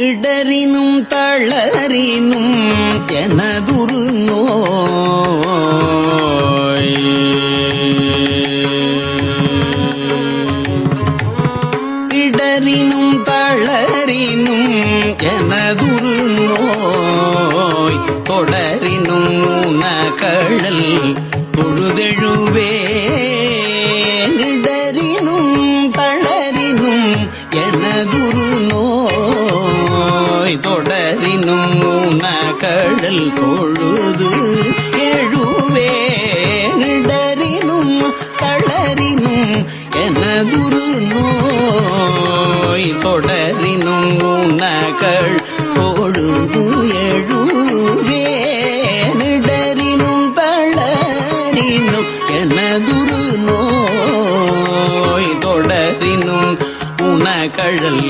இடறினும் தளறினும் எனதுரு no தொடரினும் உணகள் பொழுது எழுவேடரினும் தளரினும் எனதுரு நோய் தொடரினும் உணகழல்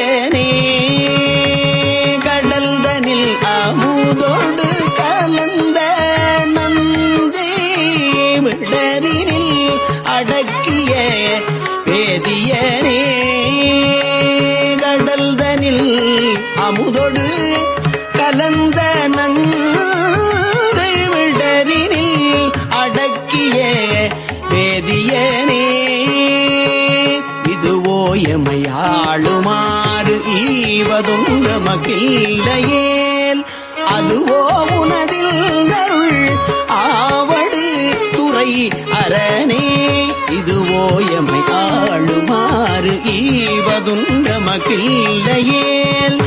ஏனே அதுன் நமக்கில்லையேல்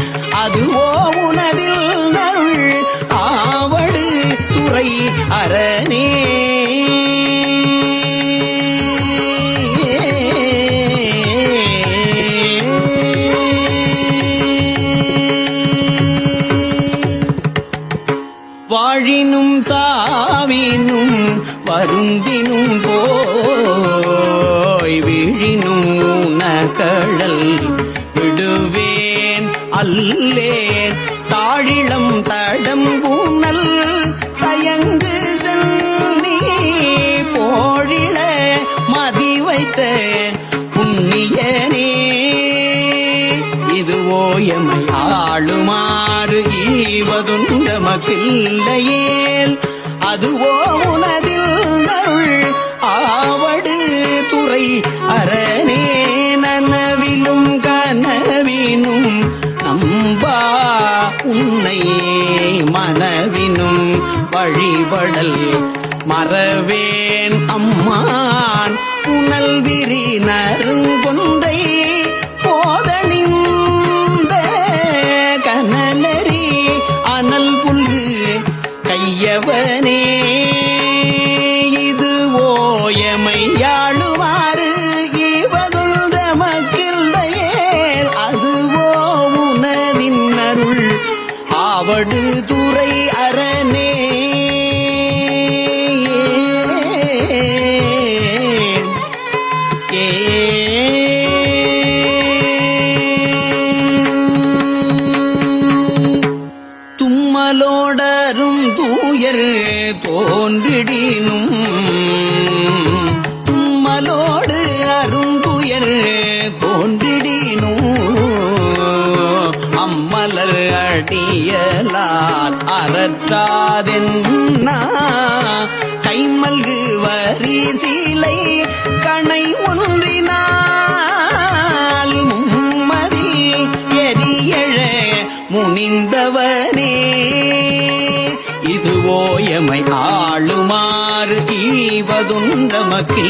அதுவோ உனதில் நருள். ஆவடு துறை அரணே. வழிவடல் மறவேன் அம்மான் புனல் விரி நருங்க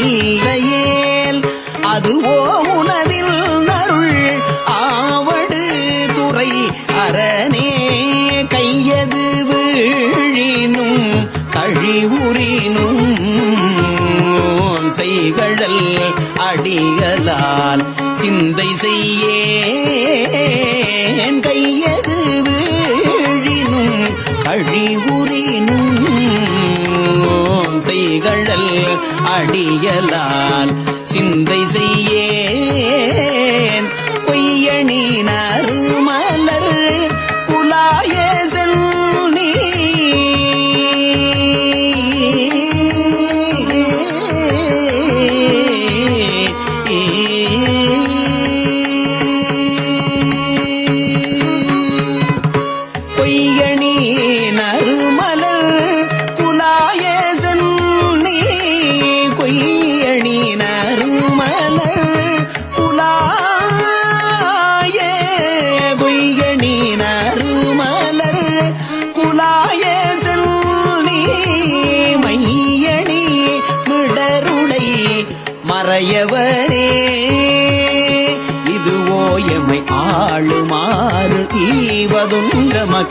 ஈவதுன்றமக்கில்லையேல் அதுவோ உனதில் நருள் ஆவடு துறை அரணே. கையது வீழினும் கழிவுறினும் செய்கடல் அடிகளால் சிந்தை செய்யேன். கையது வீழினும் கழிவுறினும் செய்கழல் அடியலால் சிந்தை செய்யே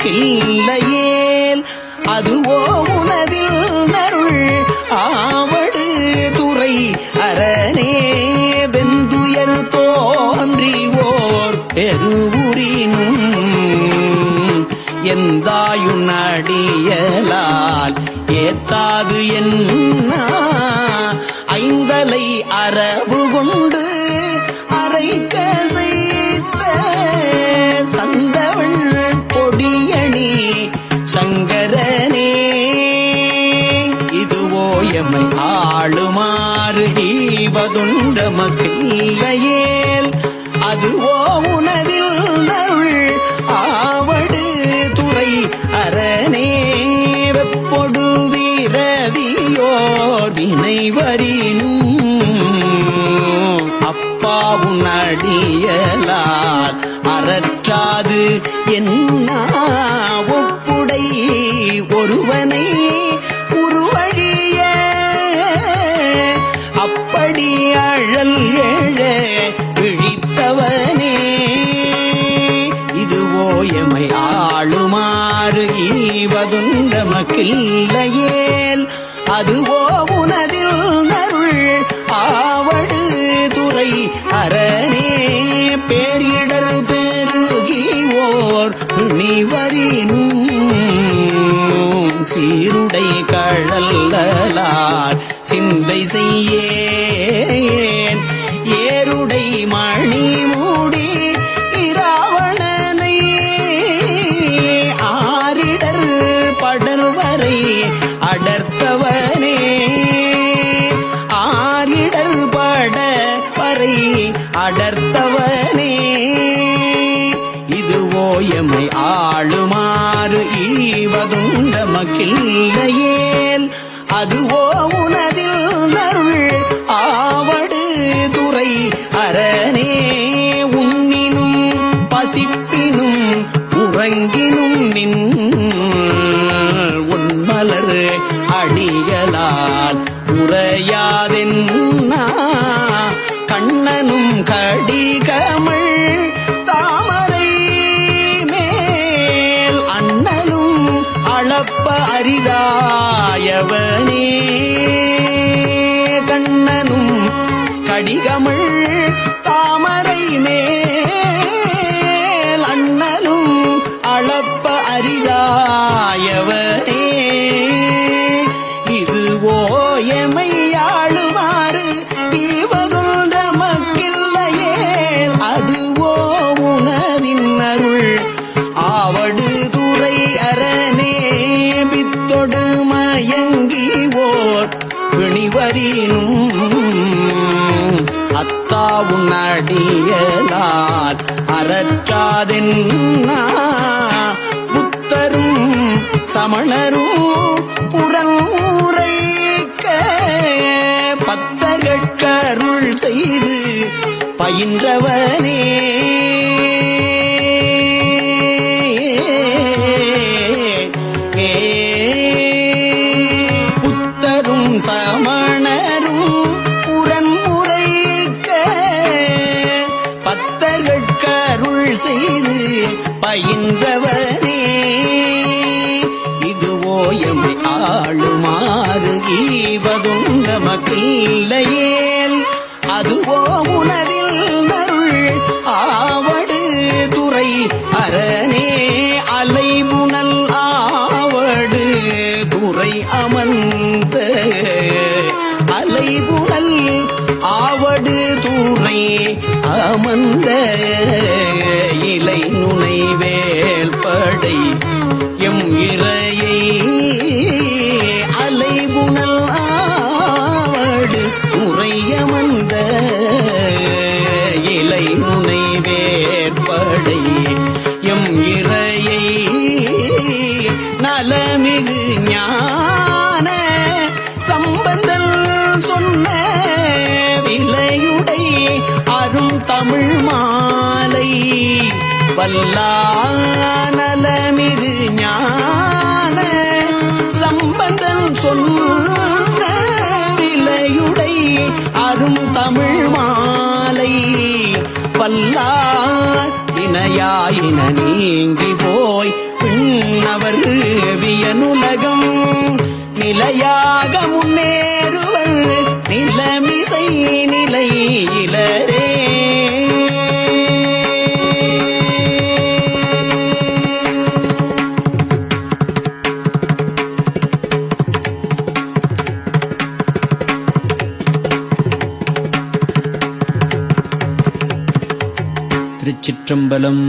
ஈவதுன்றமக்கில்லையேல் அதுவோ உனதில் நருள். ஆவடு துறை அரணே. வெந்துயர் தோன்றிவோர் பெருவுரினும். எந்தாயுன் அடியலால் ஏத்தாது என்ன. ஐந்தலை அரவு கொண்டு அரைக்க ஈவதுண்டமக்கில்லையேல் அதுவோ உனதில் நருள் ஆவடு துறை அரணே. வெப்பொடு வீரவியோர் வினைவரினும். அப்பாவும் அடியலால் அறற்றாது. என்ன ஒப்புடை ஒருவனை ஈவதுண்டமக்கில்லையேல் அதுவோ உனதில் நருள் ஆவடு துறை அரணே. பேரிடர் பெருகி ஓர் சீருடை கழல்லார் சிந்தை செய்யேன். ஏருடை மணி இதுவோ ஆளுமாறு ஆளுமாறு ஈவதுண்டமக்கில்லையேல். அதுவோ உனதில் நருள் ஆவடு துறை அரணே உண்ணினும் பசிப்பினும் உறங்கினும் நின் உன்மலர் அடிகளால் உரையாதென்னா கண்ணனும் கடிகள் அடியலால் அறற்றாதென்னா புத்தரும் சமணரும் புறமுறைக்க பத்தர்கட்கருள் செய்து பயின்றவனே. ஆயின்றவரே இதுவோ எமை ஆளுமாறு ஈவதும் நமக்கு இல்லையே ve வல்லானலமிகு ஞான சம்பந்தன் சொன்ன விலையுடை அரும் தமிழ் மாலை. பல்லா இணையாயின நீங்கி போய் பின்னவர் வியனுலகம். நிலையாக முன்னேறுவர் திருச்சிற்றம்பலம்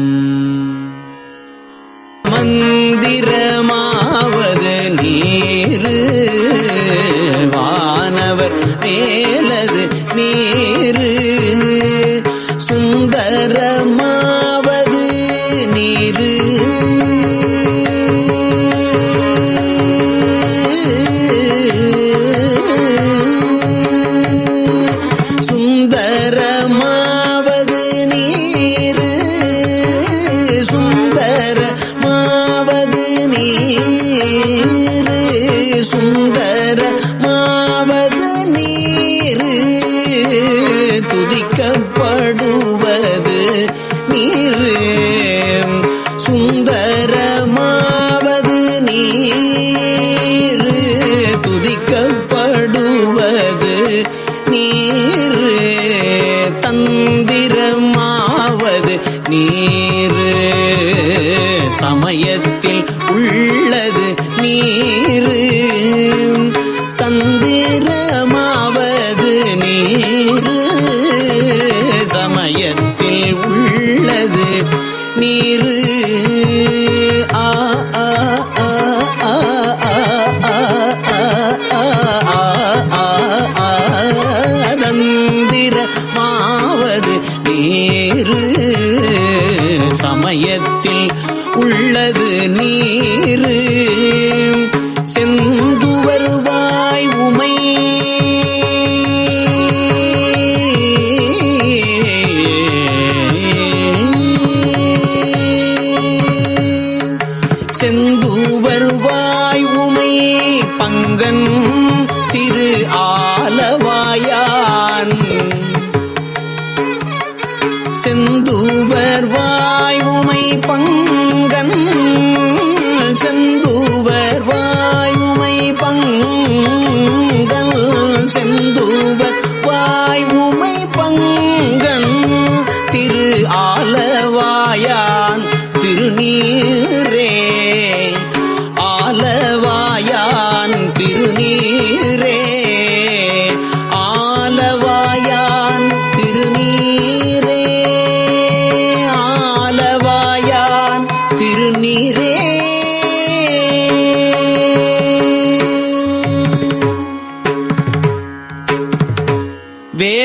then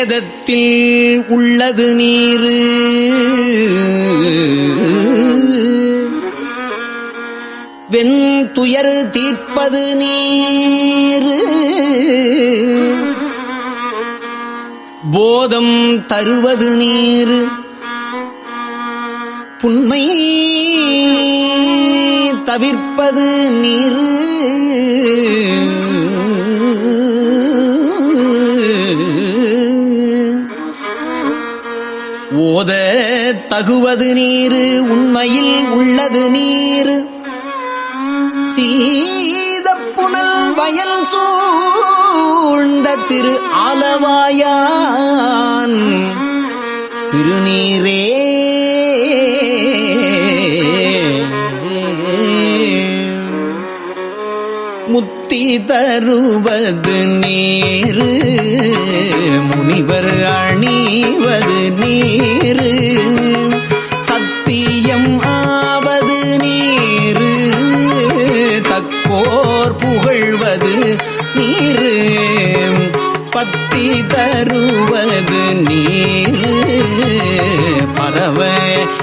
வேதத்தில் உள்ளது நீரு. வெண்துயர் தீர்ப்பது நீரு. போதம் தருவது நீரு. புண்மை தவிர்ப்பது நீரு. தகுவது நீரு உண்மையில் உள்ளது நீரு. சீத புனல் வயல் சூழ்ந்த திரு ஆலவாயான். திருநீரே. முத்தி தருவது நீரு. முனிவர் அணிவது நீர். தருவது நீர். பரவ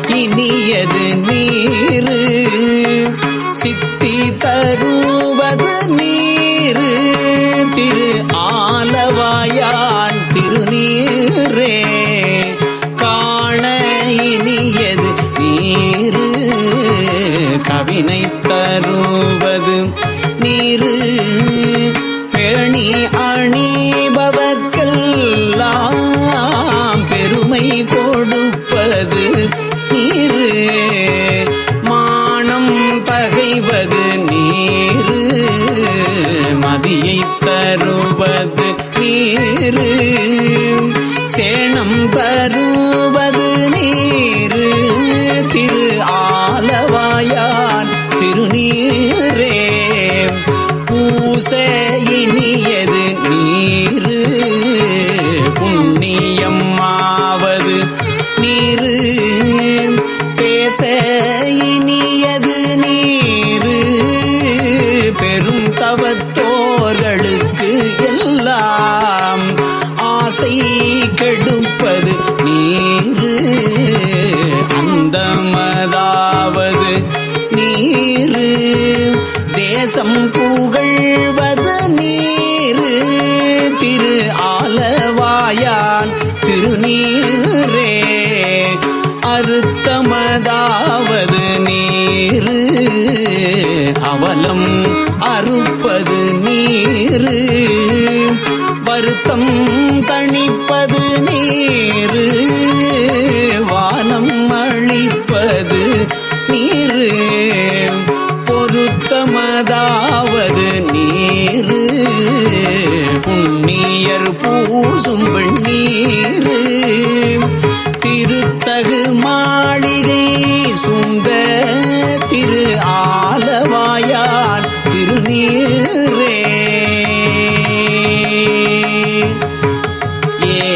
இனியது நீர். சித்தி தருவது நீர். திரு ஆலவாயான் திருநீரே. காண இனியது நீர். கவினை பூசும் வெண்ணீரு திருத்தகு மாளிகை சுந்த திரு ஆலவாயார் திருநீரே. ஏ.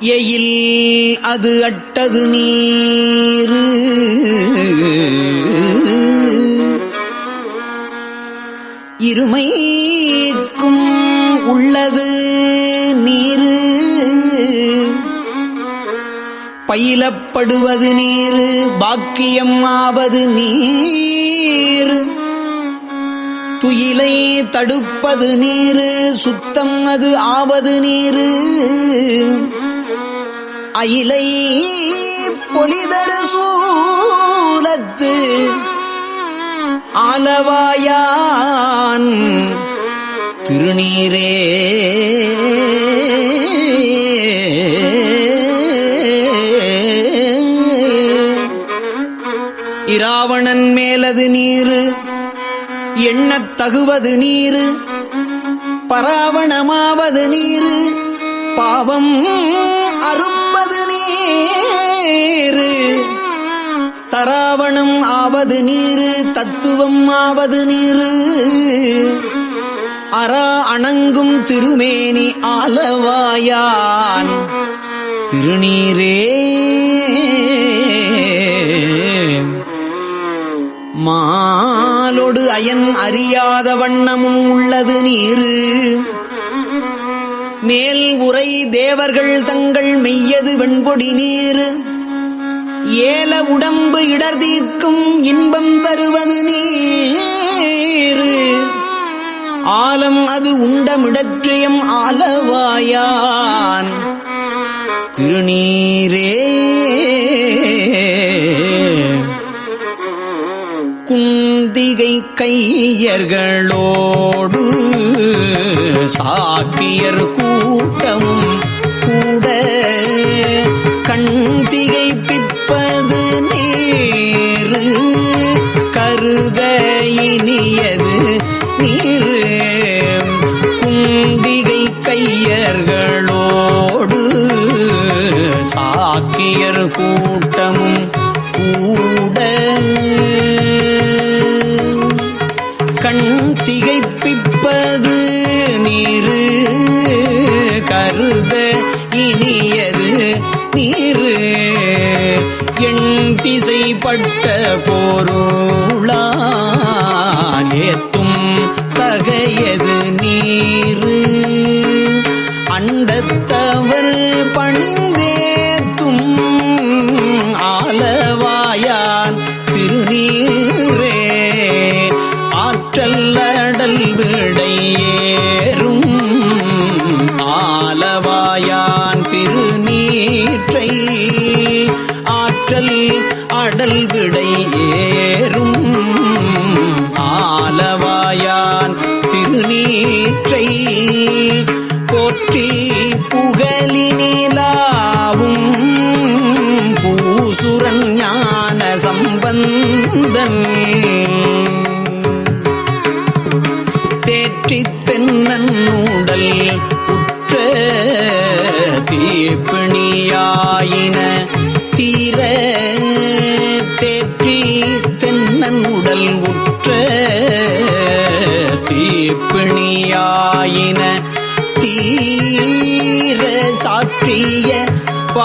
எயில் அது அட்டது நீரு. இருமைக்கும் உள்ளது நீரு. பயிலப்படுவது நீரு பாக்கியம் ஆவது நீர். துயிலை தடுப்பது நீரு சுத்தம் அது ஆவது நீரு. அயிலை பொலிதரு சூலத்து ஆலவாயான் திருநீரே. இராவணன் மேலது நீரு எண்ணத் தகுவது நீரு பராவணமாவது நீரு பாவம் அறுப்பது நீரு. தராவணம் ஆவது நீரு தத்துவம் ஆவது நீரு. அரா அணங்கும் திருமேனி ஆலவாயான். திருநீரே. மாலொடு அயன் அறியாத வண்ணமும் உள்ளது நீரு. மேல் உரை தேவர்கள் தங்கள் மெய்யது வெண்பொடி நீரு. ஏல உடம்பு இடர் தீர்க்கும் இன்பம் தருவது நீர். ஆலம் அது உண்டமிடற்றியம் ஆலவாயான். திருநீரே. குந்திகை கையர்களோடு சாக்கியர் கூட்டமும் கூட கண் Bye.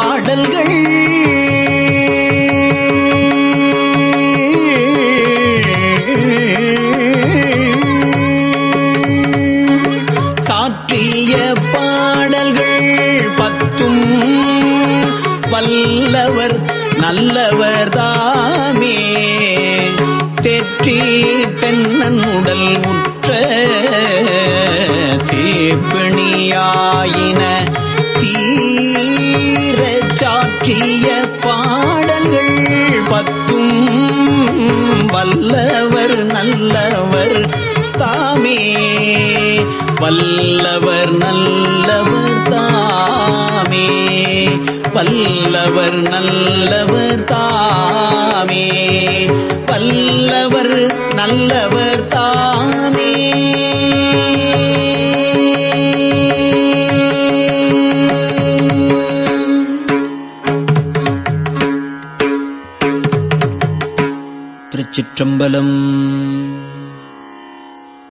பாடல்கள். சாற்றிய பாடல்கள் பத்தும் வல்லவர் நல்லவர் தாமே. தெற்றி தென்னன் உடல் உற்ற தீப்பணியாயின இயற்றிய பாடல்கள் பத்தும் வல்லவர் நல்லவர் தாமே. வல்லவர் நல்லவர் தாமே. வல்லவர் நல்லவர் தாமே. வல்லவர் நல்லவர் தாமே. चम्बलम्।